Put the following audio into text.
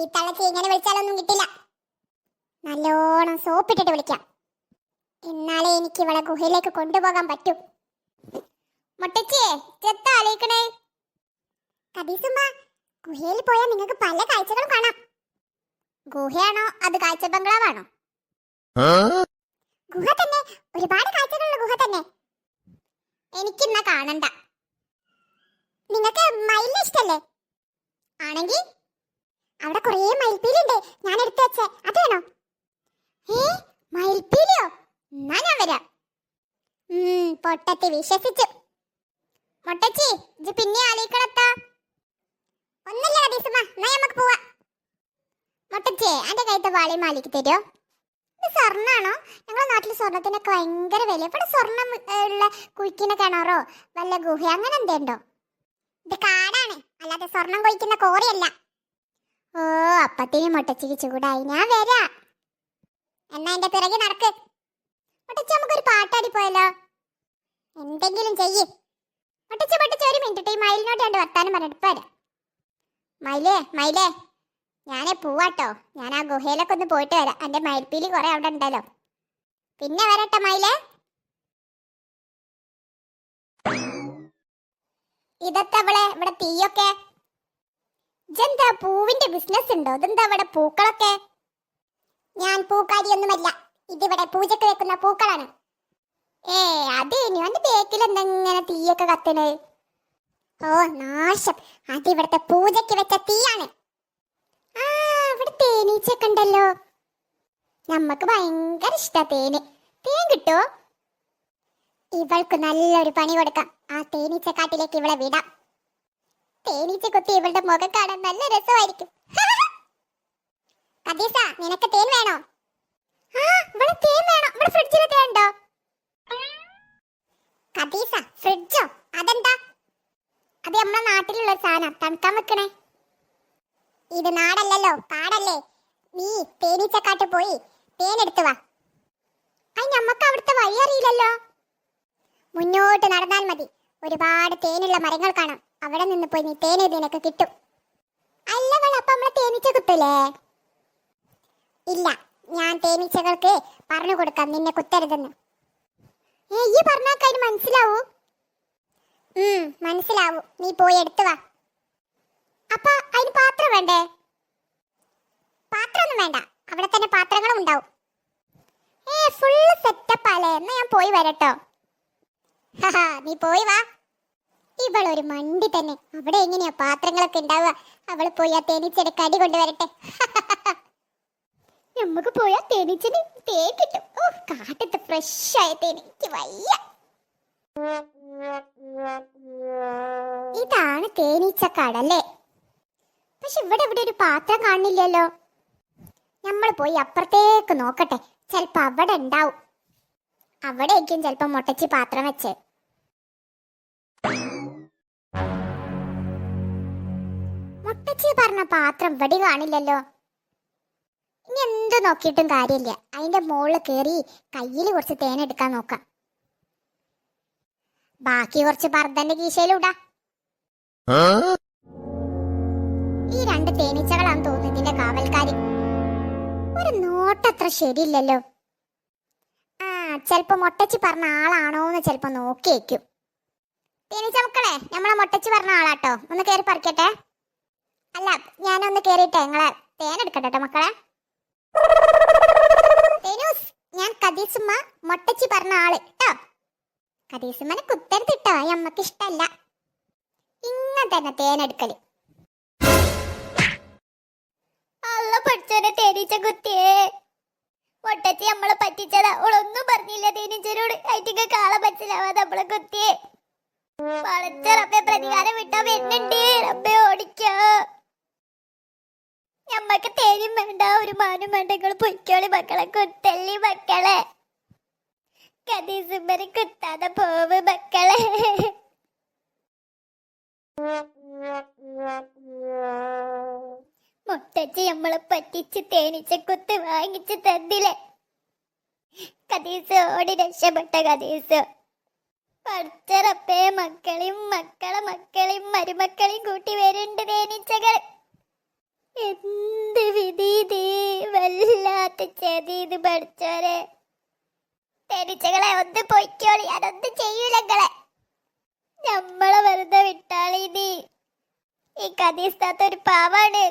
ഈ തള്ളച്ചി ഇങ്ങനെ വിളിച്ചാലൊന്നും കിട്ടില്ല. നല്ലോണം സോപ്പിട്ടിട്ട് വിളിക്കാം. എന്നാലേ എനിക്ക് ഇവളെ ഗുഹയിലേക്ക് കൊണ്ടുപോകാൻ പറ്റൂ. മുട്ടച്ചിയെ ചെത്ത ആലോചിക്കണേ? കബീസുമ്മ ഗുഹയിൽ പോയാൽ നിങ്ങൾക്ക് പല കാഴ്ചകളും കാണാം. ഗുഹയാണോ അത് കാഴ്ച ബംഗ്ലാവാണോ ഗുഹ തന്നെ ഒരുപാട് കാഴ്ചകളുള്ള ഗുഹ തന്നെ. എനിക്കിന്നാ കാണണ്ട. നിങ്ങൾക്ക് മയിലിനെ ഇഷ്ടല്ലേ? ആണെങ്കിൽ അവിടെ കുറേ മയിൽപ്പീലി ഉണ്ട് ഞാൻ എടുത്തു വെച്ച. അത് വേണോ? ഏ മയിൽപ്പീലിയോ? എന്നാ ഞാൻ വരാം. പൊട്ടത്തി വിശ്വസിച്ചു. മൊട്ടച്ചി ഇത് പിന്നെ ആലോചിക്കണത്താ ഒന്നല്ല കടീസുമ്മ എന്നാ നമുക്ക് പോവാ. മൊട്ടച്ചേ എന്റെ കയ്യത്തെ വാളി മാലിക്ക് തരുമോ ഇത് സ്വർണാണോ? ഞങ്ങളുടെ നാട്ടിൽ സ്വർണത്തിനൊക്കെ ഭയങ്കര വില ഇവിടെ സ്വർണം ഉള്ള കുഴിക്കുന്ന കിണറോ വല്ല ഗുഹ അങ്ങനെ എന്തേണ്ടോ? ഇത് കാടാണ്. അല്ലാതെ സ്വർണം കുഴിക്കുന്ന കോറിയല്ല. ഓ അപ്പത്തിന് മുട്ടച്ചിക്ക് ചൂടായി. ഞാൻ വരാ. എന്നാ എന്റെ പിറകെ നടക്ക്. മുട്ടച്ച നമുക്കൊരു പാട്ടാടി പോയല്ലോ എന്തെങ്കിലും ചെയ്യ്. മുട്ടച്ച മുട്ടച്ച ഒരു മിനിറ്റ് ഈ മയിലിനോട് രണ്ട് വർത്താനം പറഞ്ഞിട്ട് മയിലേ മയിലേ. ഞാനേ പോവാട്ടോ. ഞാൻ ആ ഗുഹയിലൊക്കെ ഒന്ന് പോയിട്ട് വരാം. എന്റെ മയിൽപ്പീലി കുറെ അവിടെ ഉണ്ടല്ലോ. പിന്നെ വരട്ടെ മയിലേ. ഇതെത്തവളെ ഇവിടെ തീയൊക്കെ ഇതെന്താ പൂവിന്റെ ബിസിനസ് ഉണ്ടോ? ഇതെന്താ ഇവിടെ പൂക്കളൊക്കെ? ഞാൻ പൂക്കാരിയൊന്നുമല്ല. ഇതിവിടെ പൂജക്ക് വെക്കുന്ന പൂക്കളാണ്. ഏ അത് ഇനി അവന്റെ ബേക്കിൽ എന്തെങ്ങനെ തീയൊക്കെ കത്തണ്? ഓ നാശം. അത് ഇവിടുത്തെ പൂജയ്ക്ക് വെച്ച തീയാണ്. ഉണ്ടല്ലോ. നമ്മക്ക് ഭയങ്കര ഇഷ്ടാ തേന്. തേൻ കിട്ടുമോ ഇവൾക്ക് നല്ലൊരു പണി കൊടുക്കാം. ആ തേനീച്ചക്കാട്ടിലേക്ക് ഇവളെ വിടാം. തേനീച്ച കുത്തി ഇവളുടെ മുഖം കാണാൻ നല്ല രസമായിരിക്കും. കദീസ നിനക്ക് തേൻ വേണോ? ആ ഇവിടെ തേൻ വേണം? ഇവിടെ തേൻ ഉണ്ടോ? ഫ്രിഡ്ജോ? അതെന്താ? അത് നമ്മുടെ നാട്ടിലുള്ള സാധനം. വെക്കണേ. ഇത് നാടല്ലല്ലോ കാടല്ലേ നീ തേനീച്ചക്കാട്ട് പോയി തേനെടുത്തു വാ. അവിടുത്തെ വഴി അറിയില്ലല്ലോ. മുന്നോട്ട് നടന്നാൽ മതി. ഒരുപാട് തേനുള്ള മരങ്ങൾ കാണാം. അവിടെ നിന്ന് പോയി നീ തേൻ ഇതിനൊക്കെ കിട്ടും. അല്ല അപ്പൊ നമ്മളെ തേനീച്ച കുത്തല്ലേ ഇല്ല ഞാൻ തേനീച്ചകൾക്ക് പറഞ്ഞു കൊടുക്കാം നിന്നെ കുത്തരുതെന്ന്. ഏ ഈ പറഞ്ഞാൽ മനസ്സിലാവൂ? ഉം മനസ്സിലാവൂ. നീ പോയി എടുത്തു വാ. അപ്പൊ അതിന് പാത്രം വേണ്ടേ? പാത്രമൊന്നും വേണ്ട. അവിടെ തന്നെ പാത്രങ്ങളും ഉണ്ടാവും. ഏ ഫുള്ള് സെറ്റപ്പ് അല്ലേ? എന്നാ ഞാൻ പോയി വരട്ടോ. നീ പോയി വാ. ഇവളൊരു മണ്ടി തന്നെ. അവിടെ എങ്ങനെയാ പാത്രങ്ങളൊക്കെ ഉണ്ടാവുക? അവൾ പോയി ആ തേനീച്ചയുടെ കടി കൊണ്ടുവരട്ടെ. നമുക്ക് പോയാ തേനീച്ചന് തേ കിട്ടും. ഓ കാട്ടത്ത് ഫ്രഷ് ആയ തേനീക്ക് വയ്യ. ഇതാണ് തേനീച്ച കടല്ലേ പക്ഷെ ഇവിടെ ഇവിടെ ഒരു പാത്രം കാണില്ലല്ലോ നമ്മൾ പോയി അപ്പുറത്തേക്ക് നോക്കട്ടെ. ചിലപ്പോ അവിടെ ഉണ്ടാവും. അവിടേക്കും ചിലപ്പോ മുട്ടച്ചി പാത്രം വെച്ച്. മുട്ടച്ചി പറഞ്ഞ പാത്രം ഇവിടെ കാണില്ലല്ലോ. ഇനി എന്ത് നോക്കിയിട്ടും കാര്യമില്ല. അതിന്റെ മുകളിൽ കയറി കയ്യിൽ കുറച്ച് തേൻ എടുക്കാൻ നോക്കാം. ബാക്കി കുറച്ച് പർദ്ദന്റെ കീശയിലൂടാ ഈ രണ്ട് തേനീച്ചകളാന്ന് തോന്നുന്നു ഇതിന്റെ കാവൽക്കാരി. ഒരു നോട്ടത്ര ശരിയില്ലല്ലോ. ആ ചെലപ്പോ മൊട്ടച്ചി പറഞ്ഞ ആളാണോന്ന് ചെലപ്പോ നോക്കി വെക്കും. തേനീച്ച മക്കളെ നമ്മളെ മൊട്ടച്ചി പറഞ്ഞ ആളാട്ടോ. ഒന്ന് കയറി പറിക്കട്ടെ. അല്ല ഞാനൊന്ന് കേറിട്ടെ നിങ്ങളെ തേനെടുക്കട്ടെ ട്ടോ മക്കളെ. തേനൂസ് ഞാൻ കദീസുമ്മ മൊട്ടച്ചി പറഞ്ഞ ആൾ കേട്ടോ കദീസുമ്മനെ കുത്തരുത്തിട്ടോ ഈ അമ്മയ്ക്ക് ഇഷ്ടല്ല. ഇങ്ങനെ തന്നെ തേനെടുക്കൽ അല്ല പഠിച്ചോനെ തേനീച്ച കുത്തിയേ. മൊട്ടച്ചി നമ്മളെ പറ്റിച്ചതാ. അവളൊന്നും പറഞ്ഞില്ല തേനീച്ചനോട്. അയറ്റിക്ക് കാള മനസ്സിലാവാതെ നമ്മളെ കുത്തിയേ. പളച്ച റബ്ബെ പ്രതികാരം വിട്ടാ വരുന്നുണ്ട്. റബ്ബെ ഓടിക്കോ. ഞമ്മക്ക് തേനും വേണ്ട ഒരു മാനും വേണ്ട. നിങ്ങൾ പൊയ്ക്കോളി മക്കളെ കുത്തല്ലി മക്കളെ. കദീസുമ്പരി കുത്താതെ പോവ് മക്കളെ. മുട്ടച്ച് നമ്മളെ പറ്റിച്ച് തേനിച്ച് കുത്ത് വാങ്ങിച്ച് തന്നില്ലേ? കദീസ് ഓടി രക്ഷപ്പെട്ട കദീസ് പഠിച്ചറപ്പേ മക്കളെയും മക്കളെ മക്കളെയും മരുമക്കളെയും കൂട്ടി വരുന്നുണ്ട് തേനീച്ചകൾ എന്ത് ഇത് പഠിച്ചോരെ തെരിച്ചകളെ ഒന്ന് പൊയ്ക്കോളി അതൊന്നും ചെയ്യൂലങ്ങളെ നമ്മളെ വെറുതെ വിട്ടാളി നീ. ഈ കഥീസ്ഥാത്ത ഒരു പാവാണ്.